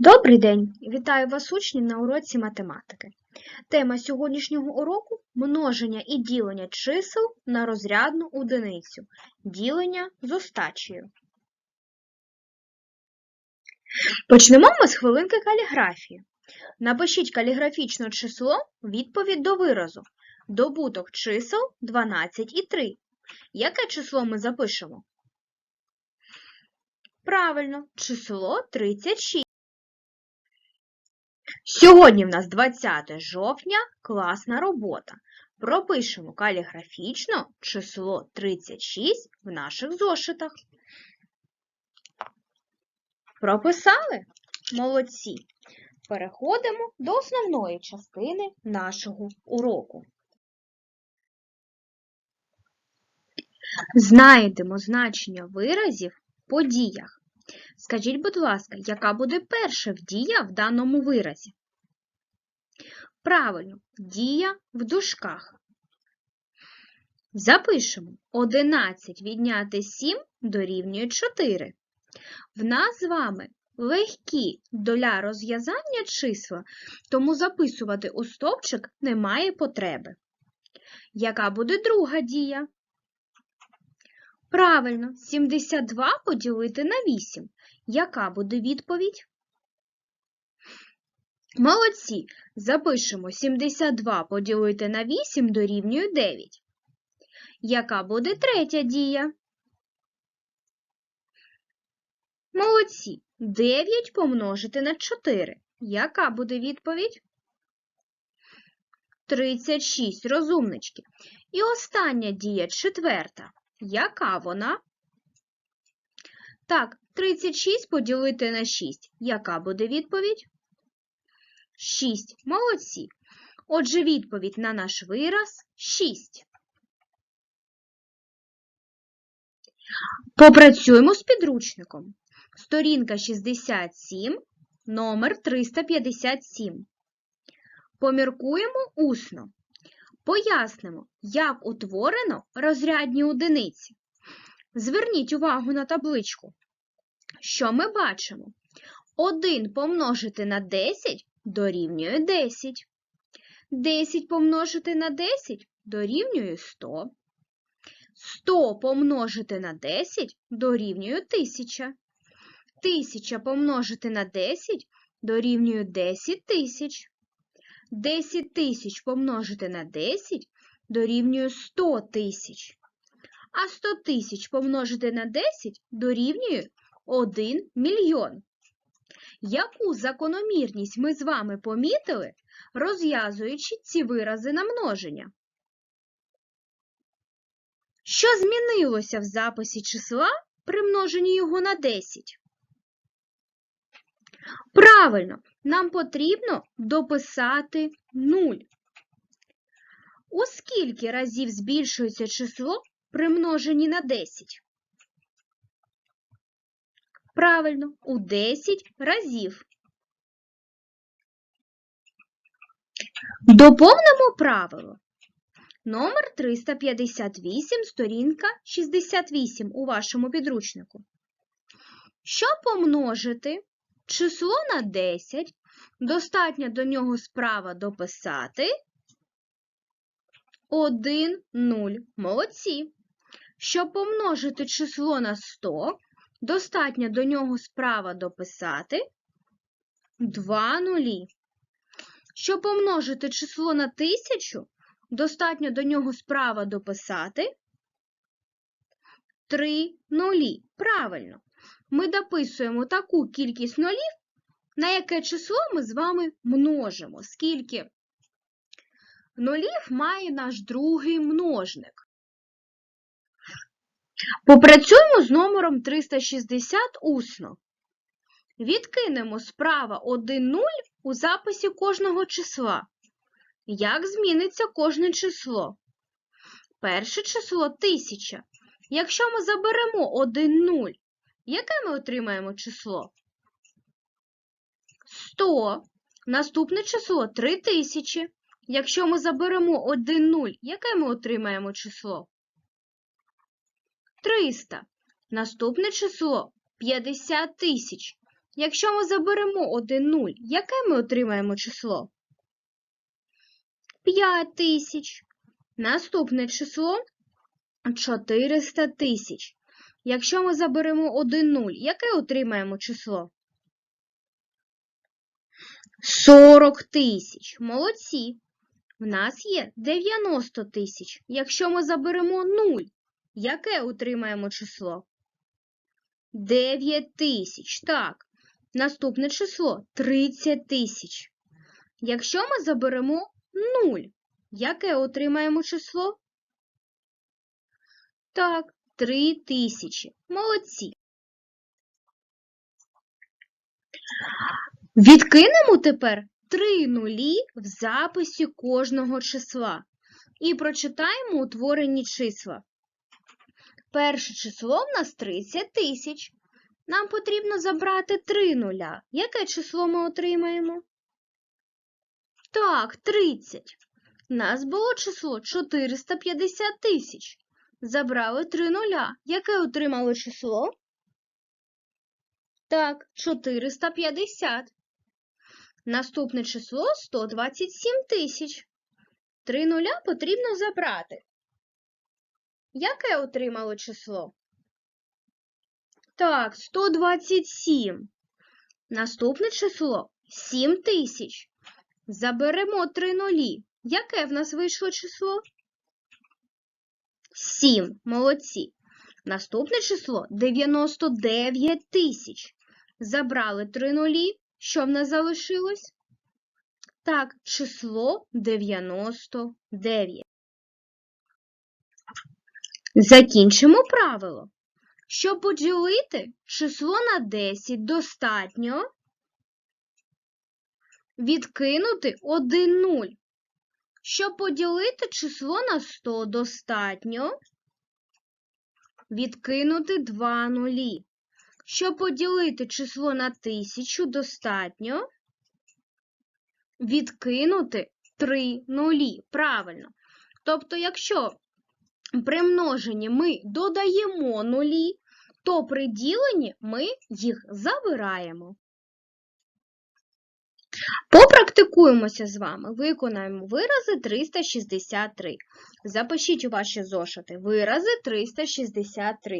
Добрий день! Вітаю вас, учні, на уроці математики. Тема сьогоднішнього уроку множення і ділення чисел на розрядну одиницю. Ділення з остачею. Почнемо ми з хвилинки каліграфії. Напишіть каліграфічне число відповідь до виразу. Добуток чисел 12 і 3. Яке число ми запишемо? Правильно, число 36. Сьогодні в нас 20 жовтня, класна робота. Пропишемо каліграфічно число 36 в наших зошитах. Прописали? Молодці. Переходимо до основної частини нашого уроку. Знайдемо значення виразів в подіях. Скажіть, будь ласка, яка буде перша дія в даному виразі? Правильно, дія в дужках. Запишемо 11 відняти 7 дорівнює 4. В нас з вами легкі доля розв'язання числа, тому записувати у стовпчик немає потреби. Яка буде друга дія? Правильно, 72 поділити на 8. Яка буде відповідь? Молодці. Запишемо 72 поділити на 8 дорівнює 9. Яка буде третя дія? Молодці. 9 помножити на 4. Яка буде відповідь? 36. Розумнички. І остання дія четверта. Яка вона? Так, 36 поділити на 6. Яка буде відповідь? 6. Молодці. Отже, відповідь на наш вираз 6. Попрацюємо з підручником. Сторінка 67, номер 357. Поміркуємо усно. Пояснимо, як утворено розрядні одиниці. Зверніть увагу на табличку. Що ми бачимо? 1 помножити на 10 дорівнює 10. 10 помножити на 10 дорівнює 100. 100 помножити на 10 дорівнює 1000. 1000 помножити на 10 дорівнює 10 тисяч. 10 тисяч помножити на 10 дорівнює 100 тисяч. А 100 тисяч помножити на 10 дорівнює 1 мільйон. Яку закономірність ми з вами помітили, розв'язуючи ці вирази на множення? Що змінилося в записі числа при множенні його на 10? Правильно, нам потрібно дописати 0. У скільки разів збільшується число при множенні на 10? Правильно, у 10 разів. Доповнимо правило. Номер 358, сторінка 68 у вашому підручнику. Щоб помножити число на 10, достатньо до нього справа дописати 1, 0. Молодці. Щоб помножити число на 100, достатньо до нього справа дописати 2 нулі. Щоб помножити число на 1000, достатньо до нього справа дописати 3 нулі. Правильно. Ми дописуємо таку кількість нулів, на яке число ми з вами множимо. Скільки нулів має наш другий множник. Попрацюємо з номером 360 усно. Відкинемо справа 1 0 у записі кожного числа. Як зміниться кожне число? Перше число 1000. Якщо ми заберемо 1 0, яке ми отримаємо число? 100. Наступне число 3000. Якщо ми заберемо 1 0, яке ми отримаємо число? 300. Наступне число 50 тисяч. Якщо ми заберемо один нуль, яке ми отримаємо число? 5 тисяч. Наступне число 400 тисяч. Якщо ми заберемо один нуль, яке отримаємо число? 40 тисяч. Молодці. В нас є 90 тисяч. Якщо ми заберемо 0, яке отримаємо число? 9 тисяч. Так. Наступне число 30 тисяч. Якщо ми заберемо 0, яке отримаємо число? Так, 3 тисячі. Молодці. Відкинемо тепер три нулі в записі кожного числа і прочитаємо утворені числа. Перше число в нас 30 тисяч. Нам потрібно забрати три нуля. Яке число ми отримаємо? Так, 30. У нас було число 450 тисяч. Забрали три нуля. Яке отримали число? Так, 450. Наступне число 127 тисяч. Три нуля потрібно забрати. Яке отримало число? Так, 127. Наступне число 7 тисяч. Заберемо три нулі. Яке в нас вийшло число? 7. Молодці. Наступне число 99 тисяч. Забрали три нулі. Що в нас залишилось? Так, число 99. Закінчимо правило. Щоб поділити число на 10 достатньо відкинути 1 нуль. Щоб поділити число на 100 достатньо відкинути 2 нулі. Щоб поділити число на 1000 достатньо відкинути 3 нулі. Правильно. Тобто, якщо при множенні ми додаємо нулі, то при діленні ми їх забираємо. Попрактикуємося з вами, виконаємо вирази 363. Запишіть у ваші зошити вирази 363.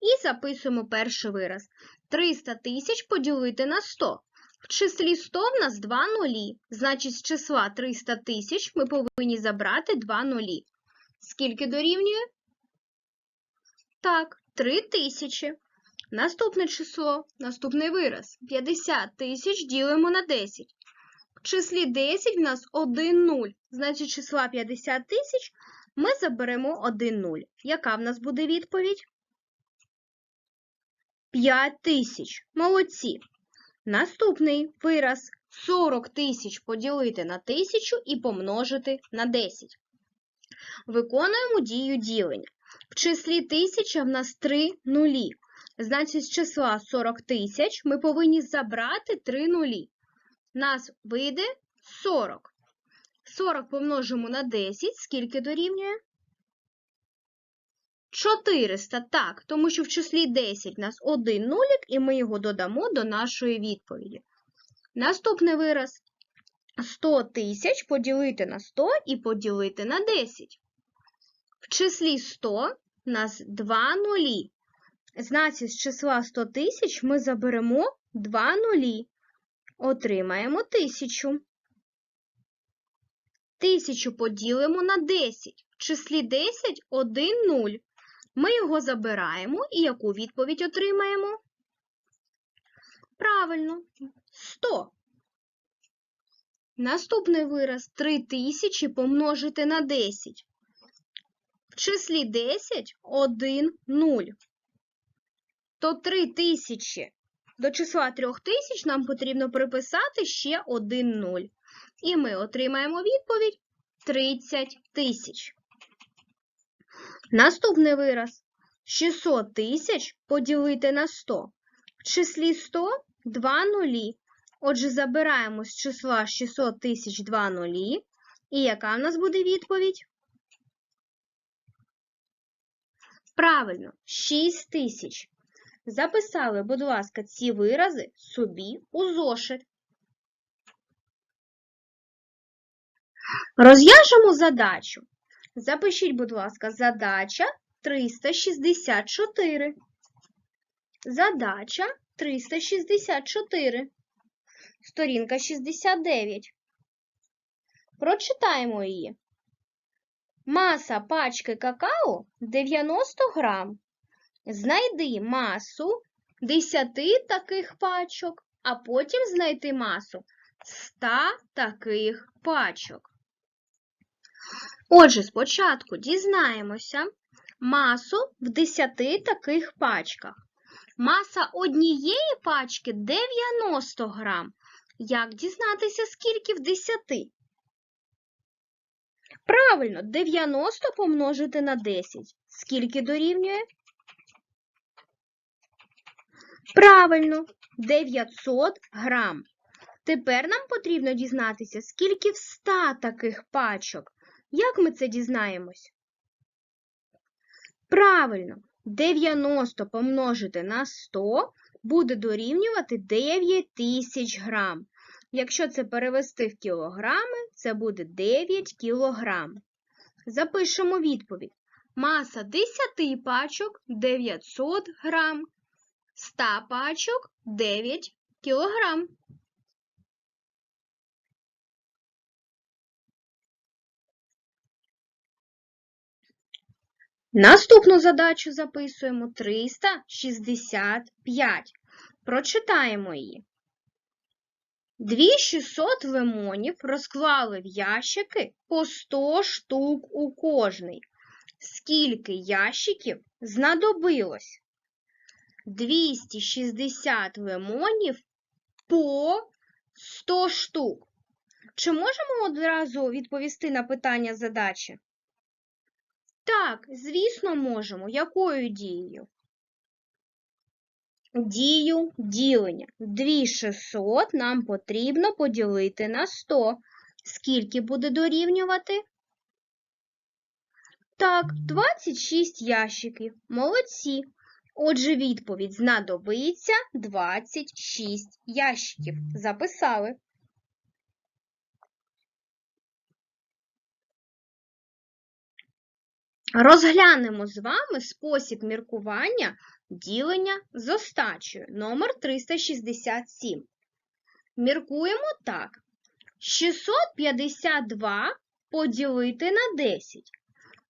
І записуємо перший вираз. 300 тисяч поділити на 100. В числі 100 в нас 2 нулі. Значить, з числа 300 тисяч ми повинні забрати 2 нулі. Скільки дорівнює? Так, 3 тисячі. Наступне число, наступний вираз. 50 тисяч ділимо на 10. В числі 10 в нас 1 нуль. Значить, числа 50 тисяч ми заберемо 1 нуль. Яка в нас буде відповідь? 5 тисяч. Молодці. Наступний вираз 40 тисяч поділити на 1000 і помножити на 10. Виконуємо дію ділення. В числі 1000 в нас 3 нулі. Значить, з числа 40 тисяч ми повинні забрати 3 нулі. Нас вийде 40. 40 помножимо на 10, скільки дорівнює? 400, так, тому що в числі 10 в нас один нулік, і ми його додамо до нашої відповіді. Наступний вираз 100 тисяч поділити на 100 і поділити на 10. В числі 100 в нас 2 нулі. Значить, з числа 100 тисяч ми заберемо 2 нулі. Отримаємо 1000. 1000 поділимо на 10. В числі 10 – 1 нуль. Ми його забираємо і яку відповідь отримаємо? Правильно, 100. Наступний вираз 3000 помножити на 10. В числі 10 – 1 0. То 3000 до числа 3000 нам потрібно приписати ще 1 0. І ми отримаємо відповідь 30 тисяч. Наступний вираз 600 тисяч поділити на 100. В числі 100 – 2 нулі. Отже, забираємо з числа 600 тисяч 2 нулі. І яка в нас буде відповідь? Правильно, 6 тисяч. Записали, будь ласка, ці вирази собі у зошит. Розв'яжемо задачу. Запишіть, будь ласка, задача 364. Задача 364. Сторінка 69. Прочитаємо її. Маса пачки какао 90 грам. Знайди масу 10 таких пачок, а потім знайти масу 100 таких пачок. Отже, спочатку дізнаємося масу в 10 таких пачках. Маса однієї пачки 90 грам. Як дізнатися, скільки в 10? Правильно, 90 помножити на 10. Скільки дорівнює? Правильно, 900 грам. Тепер нам потрібно дізнатися, скільки в 100 таких пачок. Як ми це дізнаємось? Правильно, 90 помножити на 100 буде дорівнювати 9000 грам. Якщо це перевести в кілограми, це буде 9 кілограм. Запишемо відповідь. Маса 10 пачок 900 грам. 100 пачок 9 кілограм. Наступну задачу записуємо 365. Прочитаємо її. 2600 лимонів розклали в ящики по 100 штук у кожний. Скільки ящиків знадобилось? 260 лимонів по 100 штук. Чи можемо одразу відповісти на питання задачі? Так, звісно, можемо. Якою дією? Дію ділення. 2600 нам потрібно поділити на 100. Скільки буде дорівнювати? Так, 26 ящиків. Молодці. Отже, відповідь знадобиться 26 ящиків. Записали. Розглянемо з вами спосіб міркування ділення з остачею номер 367. Міркуємо так. 652 поділити на 10.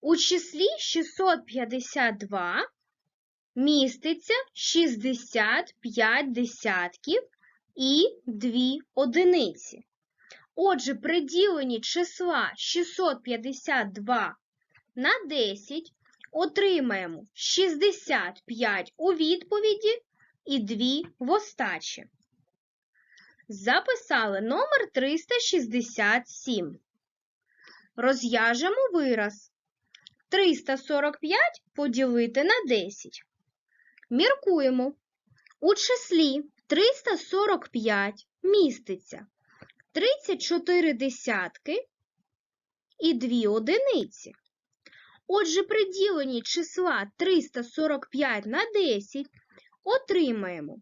У числі 652 міститься 65 десятків і 2 одиниці. Отже, при діленні числа 652 на 10 отримаємо 65 у відповіді і 2 в остачі. Записали номер 367. Розв'яжемо вираз. 345 поділити на 10. Міркуємо. У числі 345 міститься 34 десятки і 2 одиниці. Отже, при діленні числа 345 на 10 отримаємо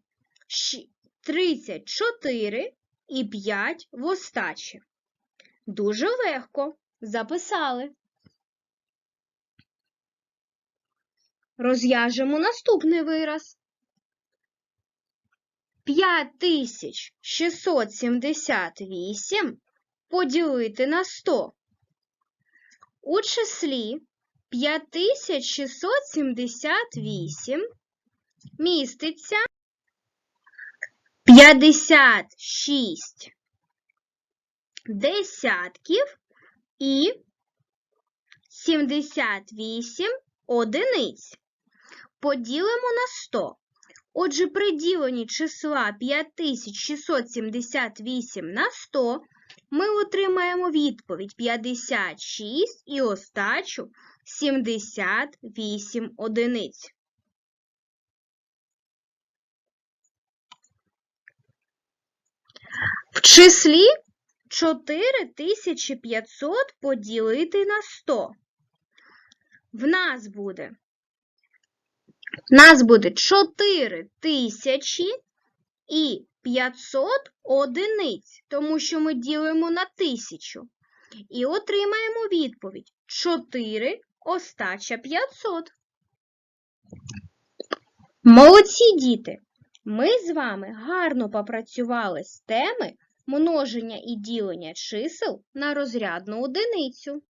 34 і 5 в остачі. Дуже легко записали. Розв'яжемо наступний вираз. 5678 поділити на 100. У числі 5678 міститься 56 десятків і 78 одиниць. Поділимо на 100. Отже, при діленні числа 5678 на 100 ми отримаємо відповідь 56 і остачу 78 одиниць. В числі 4500 поділити на 100. В нас буде Нас буде 4 тисячі і 500 одиниць, тому що ми ділимо на тисячу. І отримаємо відповідь 4 остача 500. Молодці діти! Ми з вами гарно попрацювали з теми множення і ділення чисел на розрядну одиницю.